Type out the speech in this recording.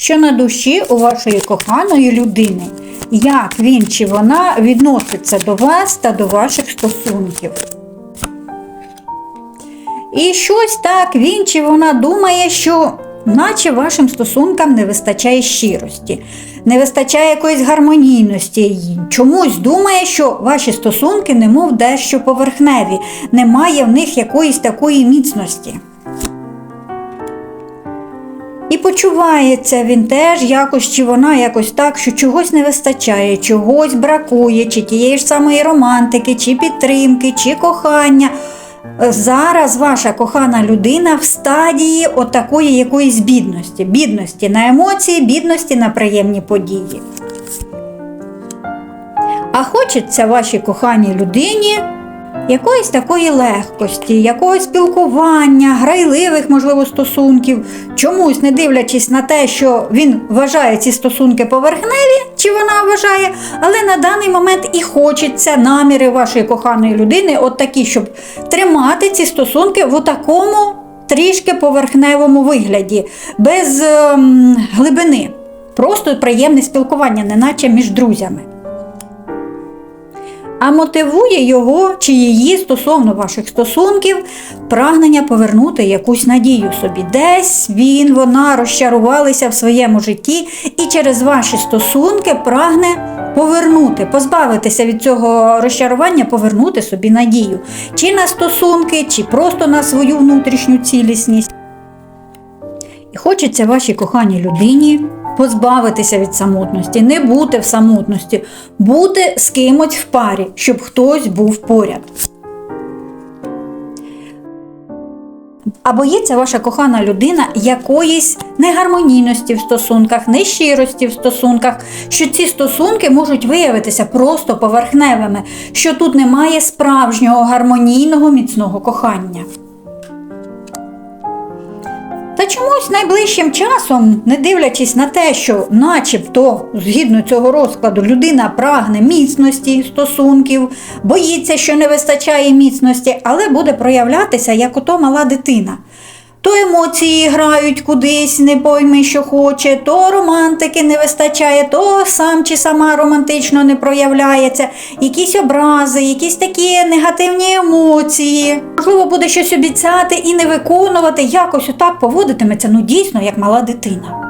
що на душі у вашої коханої людини, як він чи вона відноситься до вас та до ваших стосунків. І щось так він чи вона думає, що наче вашим стосункам не вистачає щирості, не вистачає якоїсь гармонійності. Чомусь думає, що ваші стосунки немов дещо поверхневі, немає в них якоїсь такої міцності. І почувається він теж якось чи вона якось так, що чогось не вистачає, чогось бракує, чи тієї ж самої романтики, чи підтримки, чи кохання. Зараз ваша кохана людина в стадії отакої якоїсь бідності. Бідності на емоції, бідності на приємні події. А хочеться вашій коханій людині якоїсь такої легкості, якогось спілкування, грайливих, можливо, стосунків, чомусь не дивлячись на те, що він вважає ці стосунки поверхневі, чи вона вважає, але на даний момент і хочеться наміри вашої коханої людини, от такі, щоб тримати ці стосунки в такому трішки поверхневому вигляді, без ем, глибини. Просто приємне спілкування, неначе між друзями а мотивує його чи її стосовно ваших стосунків прагнення повернути якусь надію собі. Десь він, вона розчарувалися в своєму житті і через ваші стосунки прагне повернути, позбавитися від цього розчарування, повернути собі надію. Чи на стосунки, чи просто на свою внутрішню цілісність. І хочеться вашій коханій людині позбавитися від самотності, не бути в самотності, бути з кимось в парі, щоб хтось був поряд. А боїться ваша кохана людина якоїсь негармонійності в стосунках, нещирості в стосунках, що ці стосунки можуть виявитися просто поверхневими, що тут немає справжнього гармонійного міцного кохання. Та чомусь найближчим часом, не дивлячись на те, що начебто, згідно цього розкладу, людина прагне міцності стосунків, боїться, що не вистачає міцності, але буде проявлятися як ото мала дитина. То емоції грають кудись, не пойми, що хоче, то романтики не вистачає, то сам чи сама романтично не проявляється, якісь образи, якісь такі негативні емоції. Можливо, буде щось обіцяти і не виконувати, якось отак поводитиметься, ну дійсно, як мала дитина.